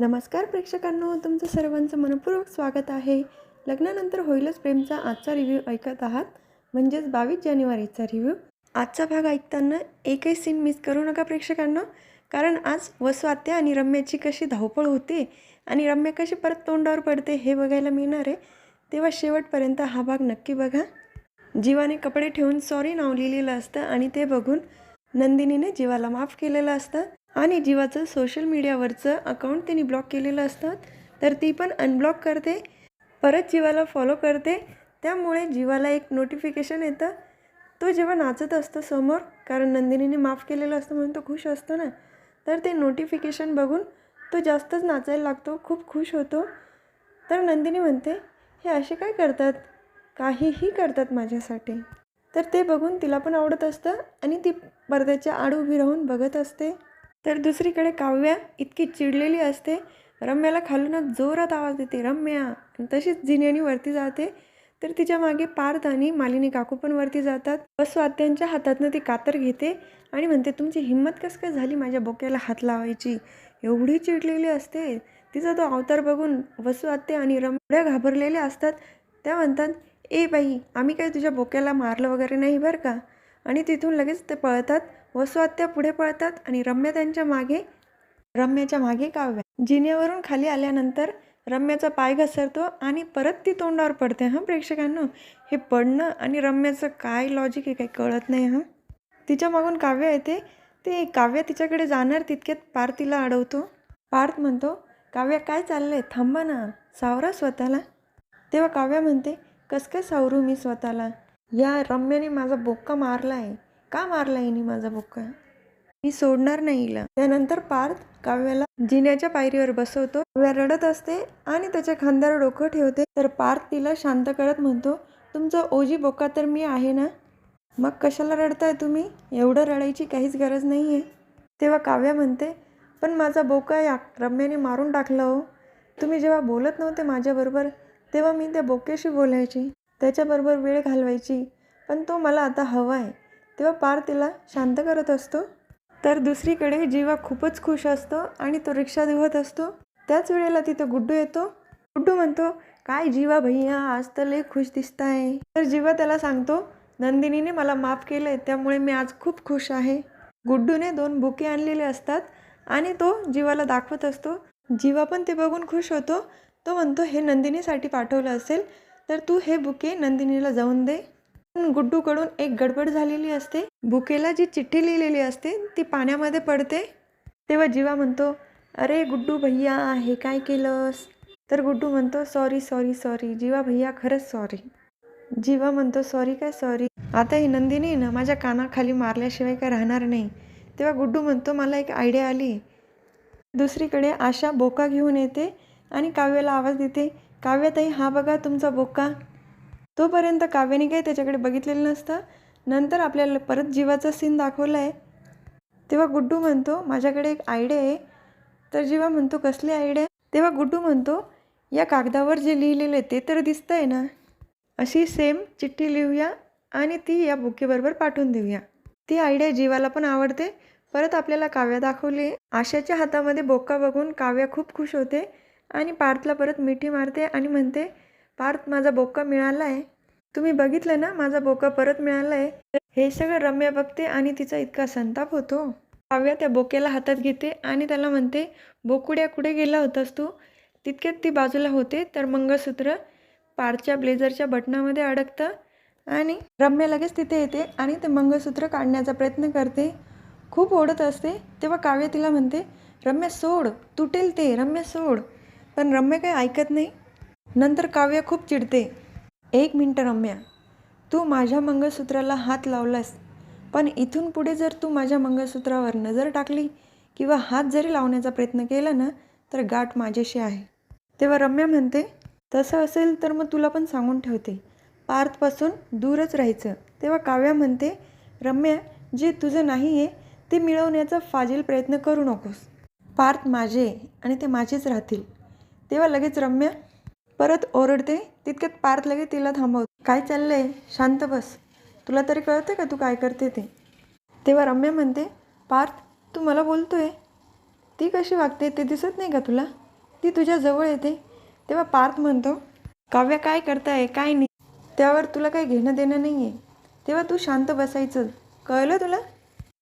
नमस्कार प्रेक्षकांनो तुमचं सर्वांचं मनपूर्वक स्वागत आहे. लग्नानंतर होईलच प्रेमचा आजचा रिव्ह्यू ऐकत आहात. म्हणजेच बावीस जानेवारीचा रिव्ह्यू आजचा भाग ऐकताना एकही सीन मिस करू नका प्रेक्षकांना. कारण आज वसू आणि रम्याची कशी धावपळ होते आणि रम्या कशी परत तोंडावर पडते हे बघायला मिळणार आहे. तेव्हा शेवटपर्यंत हा भाग नक्की बघा. जीवाने कपडे ठेवून सॉरी नाव लिहिलेलं असतं आणि ते बघून नंदिनीने जीवाला माफ केलेलं असतं. आणि जीवाचं सोशल मीडियावरचं अकाउंट तिने ब्लॉक केलेलं असतं तर ती पण अनब्लॉक करते परत जीवाला फॉलो करते. त्यामुळे जीवाला एक नोटिफिकेशन येतं. तो जेव्हा नाचत असतो समोर कारण नंदिनीने माफ केलेलं असतं म्हणून तो खुश असतो ना तर ते नोटिफिकेशन बघून तो जास्तच नाचायला लागतो खूप खुश होतो. तर नंदिनी म्हणते हे असे काय करतात? काहीही करतात माझ्यासाठी. तर ते बघून तिला पण आवडत असतं आणि ती पडद्याच्या आड उभी राहून बघत असते. तर दुसरीकडे काव्या इतकी चिडलेली असते. रम्याला खालूनच जोरात आवाज देते रम्या. तशीच जिन्यानी वरती जाते. तर तिच्यामागे पार्थ आणि मालिनी काकू पण वरती जातात. वसू हातातनं ती कातर घेते आणि म्हणते तुमची हिंमत कसं काय झाली माझ्या बोक्याला हात लावायची? एवढी चिडलेली असते. तिचा तो अवतार बघून वसू आत्या आणि रमड्या घाबरलेल्या असतात. त्या म्हणतात ए बाई आम्ही काय तुझ्या बोक्याला मारलं वगैरे नाही बरं का? आणि तिथून लगेच ते पळतात. वसू आत्या पुढे पळतात आणि रम्या त्यांच्या मागे रम्याच्या मागे काव्या. जिनेवरून खाली आल्यानंतर रम्याचा पाय घसरतो आणि परत ती तोंडावर पडते हां प्रेक्षकांनो? हे पडणं आणि रम्याचं काय लॉजिक आहे काही कळत नाही हां? तिच्या मागून काव्य येते. ते काव्य तिच्याकडे जाणार तितक्यात पार्थ तिला अडवतो. पार्थ म्हणतो काव्या काय चाललंय? थांबा ना. सावरा स्वतःला. तेव्हा काव्या म्हणते कस काय सावरू मी स्वतःला? या रम्याने माझा बोक्का मारला आहे का मारला हिने माझा बोका मी सोडणार नाही हिला. त्यानंतर पार्थ काव्याला जिन्याच्या पायरीवर बसवतो. काव्या रडत असते आणि त्याच्या खांद्यावर डोकं ठेवते. तर पार्थ तिला शांत करत म्हणतो तुमचं ओजी बोका तर मी आहे ना? मग कशाला रडताय तुम्ही? एवढं रडायची काहीच गरज नाही आहे तेव्हा काव्या म्हणते पण माझा बोका या रम्याने मारून टाकलं हो. तुम्ही जेव्हा बोलत नव्हते माझ्याबरोबर तेव्हा मी त्या बोक्याशी बोलायची. त्याच्याबरोबर वेळ घालवायची. पण तो मला आता हवा आहे तेव्हा पार तिला शांत करत असतो. तर दुसरीकडे जीवा खूपच खुश असतो आणि तो रिक्षा धुवत असतो. त्याच वेळेला तिथं गुड्डू येतो. गुड्डू म्हणतो काय जीवा भैया आज तर लई खुश दिसताय. तर जीवा त्याला सांगतो नंदिनीने मला माफ केलंय त्यामुळे मी आज खूप खुश आहे. गुड्डूने दोन बुके आणलेले असतात आणि तो जीवाला दाखवत असतो. जीवा पण ते बघून खुश होतो. तो म्हणतो हे नंदिनीसाठी पाठवलं असेल तर तू हे बुके नंदिनीला जाऊन दे. गुड्डूकडून एक गडबड झालेली असते. बुकेला जी चिठ्ठी लिहिलेली असते ती पाण्यामध्ये पडते. तेव्हा जीवा म्हणतो अरे गुड्डू भैया हे काय केलंस? तर गुड्डू म्हणतो सॉरी सॉरी सॉरी जीवा भैया खरंच सॉरी. जीवा म्हणतो सॉरी काय सॉरी? आता ही नंदिनी ना माझ्या कानाखाली मारल्याशिवाय काय राहणार नाही. तेव्हा गुड्डू म्हणतो मला एक आयडिया आली. दुसरीकडे आशा बोका घेऊन येते आणि काव्याला आवाज देते काव्याताई हा बघा तुमचा बोका. तोपर्यंत काव्याने काही त्याच्याकडे बघितलेलं नसतं. नंतर आपल्याला परत जीवाचा सीन दाखवला आहे तेव्हा गुड्डू म्हणतो माझ्याकडे एक आयडिया आहे. तर जेव्हा म्हणतो कसली आयडिया तेव्हा गुड्डू म्हणतो या कागदावर जे लिहिलेलं आहे ते तर दिसतं आहे ना. अशी सेम चिठ्ठी लिहूया आणि ती या बुकेबरोबर पाठवून देऊया. ती आयडिया जीवाला पण आवडते. परत आपल्याला काव्या दाखवली. आशाच्या हातामध्ये बोका बघून काव्या खूप खुश होते आणि पार्थला परत मिठी मारते आणि म्हणते पार्थ माझा बोका मिळाला आहे तुम्ही बघितलं ना माझा बोका परत मिळाला आहे हे सगळं रम्या बघते आणि तिचा इतका संताप होतो. काव्या त्या बोक्याला हातात घेते आणि त्याला म्हणते बोकुड्या कुठे गेला होतास तू? तितक्यात ती बाजूला होते तर मंगळसूत्र पारच्या ब्लेझरच्या बटनामध्ये अडकतं आणि रम्या लगेच तिथे येते आणि ते मंगळसूत्र काढण्याचा प्रयत्न करते. खूप ओढत असते. तेव्हा काव्य तिला म्हणते रम्या सोड तुटेल ते रम्या सोड. पण रम्या काही ऐकत नाही. नंतर काव्य खूप चिडते. एक मिनटं रम्या. तू माझ्या मंगळसूत्राला हात लावलास पण इथून पुढे जर तू माझ्या मंगळसूत्रावर नजर टाकली किंवा हात जरी लावण्याचा प्रयत्न केला ना तर गाठ माझ्याशी आहे. तेव्हा रम्या म्हणते तसं असेल तर मग तुला पण सांगून ठेवते. पार्थपासून दूरच राहायचं. तेव्हा काव्या म्हणते रम्या जे तुझं नाही आहे ते मिळवण्याचा फाजील प्रयत्न करू नकोस. पार्थ माझे आणि ते माझेच राहतील. तेव्हा लगेच रम्या परत ओरडते तितक्यात पार्थ लगे तिला थांबवते. काय चाललंय? शांत बस. तुला तरी कळतं का तू काय करते ते? तेव्हा रम्या म्हणते पार्थ तू मला बोलतोय. ती कशी वागते ते दिसत नाही का तुला? ती तुझ्या जवळ येते. तेव्हा पार्थ म्हणतो काव्य काय करताय? काय नाही. त्यावर तुला काही घेणं देणं नाही आहे तेव्हा तू शांत बसायचं. कळलं तुला?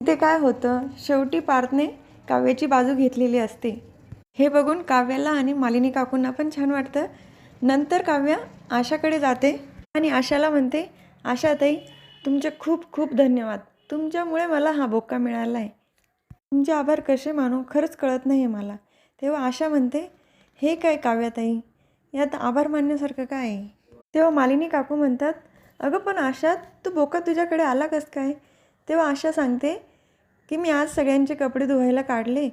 ते काय होतं? शेवटी पार्थने काव्याची बाजू घेतलेली असते. हे बघून काव्याला आणि मालिनी काकूंना पण छान वाटतं. नंतर काव्या आशाकडे जाते आणि आशाला म्हणते आशाताई तुमचे खूप खूप धन्यवाद. तुमच्यामुळे मला हा बोका मिळाला आहे. तुमचे आभार कसे मानू खरंच कळत नाही आहे मला. तेव्हा आशा म्हणते हे काय काव्याताई? यात आभार मानण्यासारखं काय आहे? तेव्हा मालिनी काकू म्हणतात अगं पण आशा तू बोका तुझ्याकडे आला कसं काय? तेव्हा आशा सांगते की मी आज सगळ्यांचे कपडे धुवायला काढले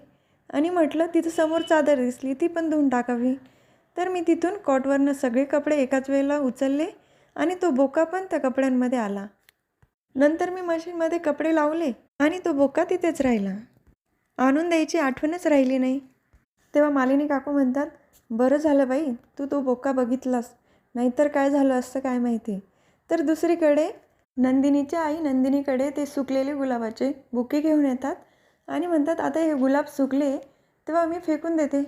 आणि म्हटलं तिथं समोर चादर दिसली ती पण धुवून टाकावी. तर मी तिथून कॉटवरनं सगळे कपडे एकाच वेळेला उचलले आणि तो बोका पण त्या कपड्यांमध्ये आला. नंतर मी मशीनमध्ये कपडे लावले आणि तो बोका तिथेच राहिला. आणून द्यायची आठवणच राहिली नाही. तेव्हा मालिनी काकू म्हणतात बरं झालं बाई तू तो बोका बघितलास. नाहीतर काय झालं असतं काय माहिती? तर दुसरीकडे नंदिनीच्या आई नंदिनीकडे ते सुकलेले गुलाबाचे बुके घेऊन येतात आणि म्हणतात आता हे गुलाब सुकले तेव्हा मी फेकून देते.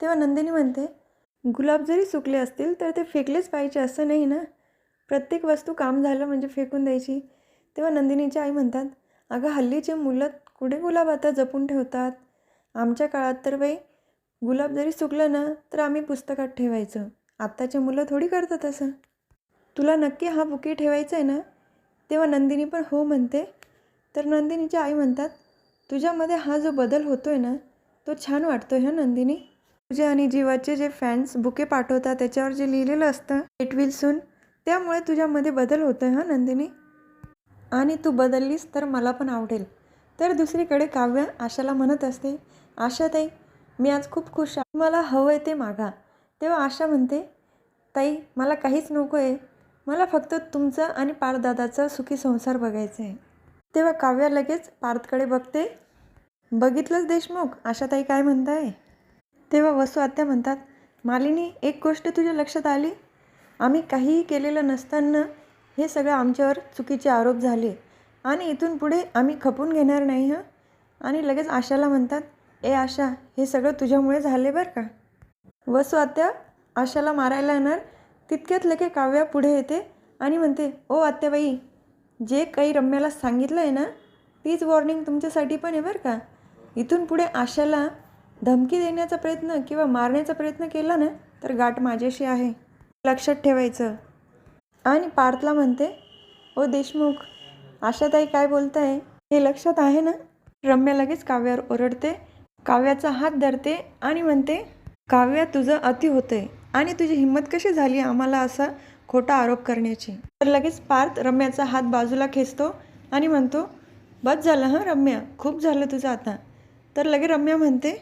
तेव्हा नंदिनी म्हणते गुलाब जरी सुकले असतील तर ते फेकलेच पाहिजे असं नाही ना? प्रत्येक वस्तू काम झालं म्हणजे फेकून द्यायची. तेव्हा नंदिनीची आई म्हणतात अगं हल्लीचे मुलं कुठे गुलाब आता जपून ठेवतात? आमच्या काळात तर बाई गुलाब जरी सुकलं ना तर आम्ही पुस्तकात ठेवायचं. आत्ताचे मुलं थोडी करतात असं. तुला नक्की हा बुके ठेवायचा आहे ना? तेव्हा नंदिनी पण हो म्हणते. तर नंदिनीच्या आई म्हणतात तुझ्यामध्ये हा जो बदल होतो आहे ना तो छान वाटतो आहे हा नंदिनी? तुझे आणि जीवाचे जे फॅन्स बुके पाठवतात त्याच्यावर जे लिहिलेलं असतं इट विल सून त्यामुळे तुझ्यामध्ये बदल होतो आहे हा नंदिनी? आणि तू बदललीस तर मला पण आवडेल. तर दुसरीकडे काव्य आशाला म्हणत असते आशाताई मी आज खूप खुश आहे. मला हवं आहे ते मागा. तेव्हा आशा म्हणते ताई मला काहीच नको आहे मला फक्त तुमचं आणि पारदादाचा सुखी संसार बघायचा आहे. तेव्हा काव्या लगेच पार्थकडे बघते बघितलंच देशमुख? आशाताई काय म्हणताय? तेव्हा वसू आत्या म्हणतात मालिनी एक गोष्ट तुझ्या लक्षात आली? आम्ही काहीही केलेलं नसताना हे सगळं आमच्यावर चुकीचे आरोप झाले. आणि इथून पुढे आम्ही खपून घेणार नाही हं? आणि लगेच आशाला म्हणतात ए आशा हे सगळं तुझ्यामुळे झाले बरं का? वसू आत्या आशाला मारायला येणार तितक्यात लगे काव्या पुढे येते आणि म्हणते ओ आत्याबाई जे काही रम्याला सांगितलं आहे ना तीच वॉर्निंग तुमच्यासाठी पण आहे बरं का? इथून पुढे आशाला धमकी देण्याचा प्रयत्न किंवा मारण्याचा प्रयत्न केला ना तर गाठ माझ्याशी आहे. लक्षात ठेवायचं. आणि पार्थला म्हणते ओ देशमुख आशाताई काय बोलताय? हे लक्षात आहे ना? रम्या लगेच काव्यावर ओरडते. काव्याचा हात धरते आणि म्हणते काव्या तुझं अति होतंय. आणि तुझी हिंमत कशी झाली आम्हाला असा खोटा आरोप करण्याची? तर लगेच पार्थ रम्याचा हात बाजूला खेचतो आणि म्हणतो बस झालं हां रम्या खूप झालं तुझं आता. तर लगे रम्या म्हणते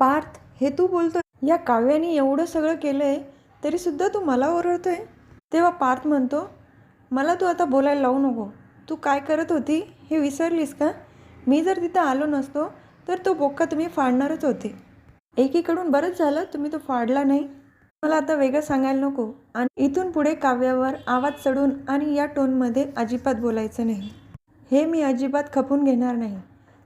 पार्थ हे तू बोलतो या काव्याने एवढं सगळं केलं आहे तरीसुद्धा तू मला ओरडतोय? तेव्हा पार्थ म्हणतो मला तू आता बोलायला लावू नको. तू काय करत होती हे विसरलीस का? मी जर तिथं आलो नसतो तर तो बोक्का तुम्ही फाडणारच होते. एकीकडून बरंच झालं तुम्ही तो फाडला नाही. मला आता वेगळं सांगायला नको. आणि इथून पुढे काव्यावर आवाज चढून आणि या टोनमध्ये अजिबात बोलायचं नाही. हे मी अजिबात खपून घेणार नाही.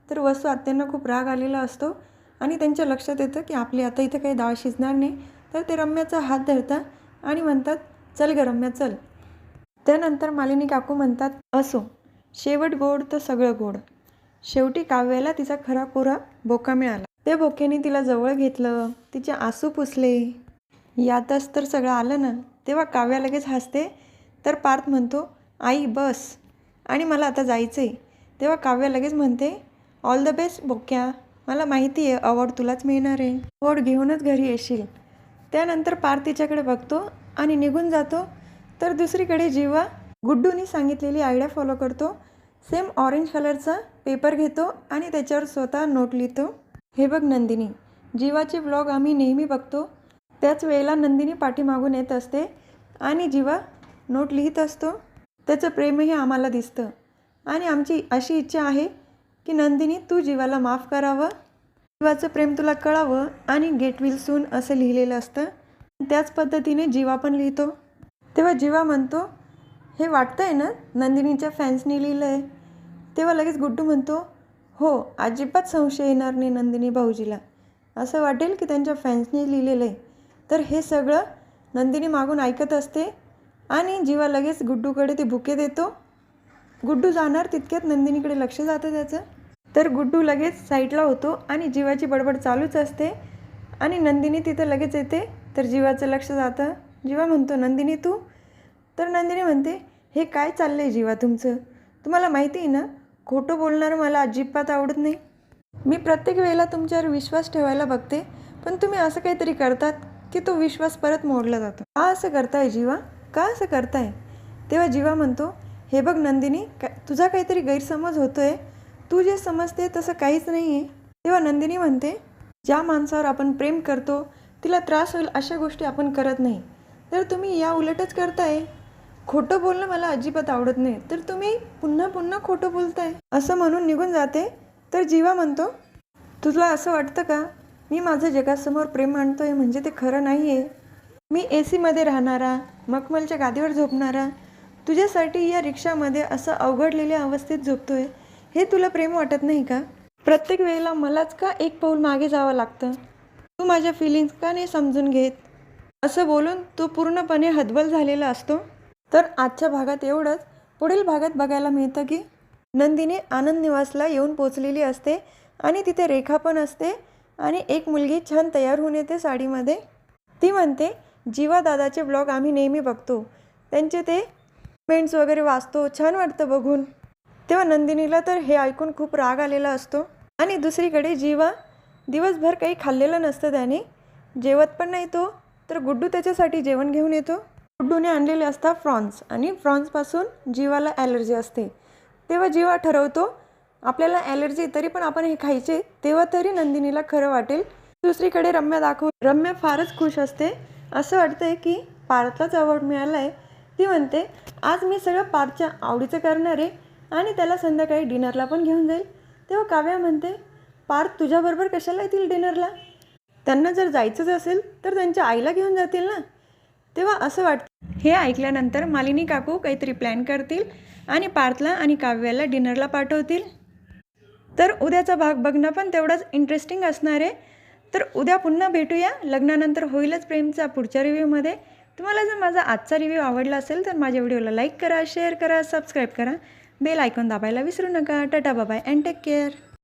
तर वस्तू आत्यांना खूप राग आलेला असतो आणि त्यांच्या लक्षात येतं की आपली आता इथं काही डाळ शिजणार नाही तर ते रम्याचा हात धरतात आणि म्हणतात चल ग रम्या चल. त्यानंतर मालिनी काकू म्हणतात असो शेवट गोड तर सगळं गोड. शेवटी काव्याला तिचा खरा कोरा बोका मिळाला. त्या बोक्याने तिला जवळ घेतलं तिचे आसू पुसले. यातच तर सगळं आलं ना तेव्हा काव्या लगेच हसते तर पार्थ म्हणतो आई बस. आणि मला आता जायचं आहे तेव्हा काव्या लगेच म्हणते ऑल द बेस्ट बोक्या. मला माहिती आहे अवॉर्ड तुलाच मिळणार आहे. अवॉर्ड घेऊनच घरी येशील. त्यानंतर पार तिच्याकडे बघतो आणि निघून जातो. तर दुसरीकडे जीवा गुड्डूनी सांगितलेली आयडिया फॉलो करतो सेम ऑरेंज कलरचा पेपर घेतो आणि त्याच्यावर स्वतः नोट लिहितो. हे बघ नंदिनी जीवाचे ब्लॉग आम्ही नेहमी बघतो. त्याच वेळेला नंदिनी पाठीमागून येत असते आणि जीवा नोट लिहित असतो. त्याचं प्रेमही आम्हाला दिसतं. आणि आमची अशी इच्छा आहे की नंदिनी तू जीवाला माफ करावं? जीवाचं प्रेम तुला कळावं आणि गेट विल सून असं लिहिलेलं असतं. त्याच पद्धतीने जीवा पण लिहितो. तेव्हा जीवा म्हणतो हे वाटतं आहे ना नंदिनीच्या फॅन्सनी लिहिलं आहे तेव्हा लगेच गुड्डू म्हणतो हो अजिबात संशय येणार नाही नंदिनी भाऊजीला. असं वाटेल की त्यांच्या फॅन्सनी लिहिलेलं आहे तर हे सगळं नंदिनी मागून ऐकत असते आणि जीवा लगेच गुड्डूकडे ते बुके देतो. गुड्डू जाणार तितक्यात नंदिनीकडे लक्ष जातं त्याचं. तर गुड्डू लगेच साईडला होतो आणि जीवाची बडबड चालूच असते. आणि नंदिनी तिथं लगेच येते. तर जीवाचं लक्ष जातं. जीवा म्हणतो नंदिनी तू? तर नंदिनी म्हणते हे काय चाललं आहे जीवा तुमचं? तुम्हाला माहिती आहे ना खोटं बोलणारं मला अजिबात आवडत नाही. मी प्रत्येक वेळेला तुमच्यावर विश्वास ठेवायला बघते पण तुम्ही असं काहीतरी करतात की तो विश्वास परत मोडला जातो. का असं करताय जीवा? का असं करताय? तेव्हा जीवा म्हणतो हे बघ नंदिनी का तुझा काहीतरी गैरसमज होतो आहे तू जे समजते तसं काहीच नाही आहे तेव्हा नंदिनी म्हणते ज्या माणसावर आपण प्रेम करतो तिला त्रास होईल अशा गोष्टी आपण करत नाही. तर तुम्ही या उलटच करताय. खोटं बोलणं मला अजिबात आवडत नाही. तर तुम्ही पुन्हा पुन्हा खोटं बोलताय. असं म्हणून निघून जाते. तर जीवा म्हणतो तुला असं वाटतं का? मी माझं जगासमोर प्रेम मांडतोय म्हणजे ते खरं नाही आहे मी ए सीमध्ये राहणारा मखमलच्या गादीवर झोपणारा तुझ्यासाठी या रिक्षामध्ये असं अवघडलेल्या अवस्थेत झोपतोय. हे तुला प्रेम वाटत नाही का? प्रत्येक वेळेला मलाच का एक पाऊल मागे जावं लागतं? तू माझ्या फिलिंग्स का नाही समजून घेत? असं बोलून तो पूर्णपणे हतबल झालेला असतो? तर आजच्या भागात एवढंच. पुढील भागात बघायला मिळतं की नंदिनी आनंद निवासला येऊन पोचलेली असते आणि तिथे रेखा पण असते आणि एक मुलगी छान तयार होऊन येते साडीमध्ये. ती म्हणते जीवा दादाचे ब्लॉग आम्ही नेहमी बघतो. त्यांचे ते कमेंट्स वगैरे वाचतो. छान वाटतं बघून. तेव्हा नंदिनीला तर हे ऐकून खूप राग आलेला असतो. आणि दुसरीकडे जीवा दिवसभर काही खाल्लेलं नसतं त्याने. जेवत पण नाही तो तर गुड्डू त्याच्यासाठी जेवण घेऊन येतो. गुड्डूने आणलेले असतात फ्रॉन्स आणि फ्रॉन्सपासून जीवाला ॲलर्जी असते. तेव्हा जीवा ठरवतो आपल्याला ॲलर्जी तरी पण आपण हे खायचे तेव्हा तरी नंदिनीला खरं वाटेल. दुसरीकडे रम्या दाखव रम्या फारच खुश असते. असं वाटतंय की पार्थलाच अवॉर्ड मिळाला आहे ती म्हणते आज मी सगळं पार्थच्या आवडीचं करणार आहे. आणि त्याला संध्याकाळी डिनरला पण घेऊन जाईल. तेव्हा काव्या म्हणते पार्थ तुझ्याबरोबर कशाला येतील डिनरला? त्यांना जर जायचंच असेल तर त्यांच्या आईला घेऊन जातील ना? तेव्हा असं वाटतं. हे ऐकल्यानंतर मालिनी काकू काहीतरी प्लॅन करतील आणि पार्थला आणि काव्याला डिनरला पाठवतील. तर उद्याचा भाग बघणं पण तेवढाच इंटरेस्टिंग असणार आहे. तर उद्या पुन्हा भेटूया. लग्नानंतर होईलच प्रेमचा पुढच्या रिव्ह्यूमध्ये तुम्हाला जर माझा आजचा रिव्ह्यू आवडला असेल तर माझ्या व्हिडिओला लाईक करा शेअर करा सबस्क्राईब करा. बेल आयकॉन दाबायला विसरू नका. टाटा बाबाय अँड टेक केअर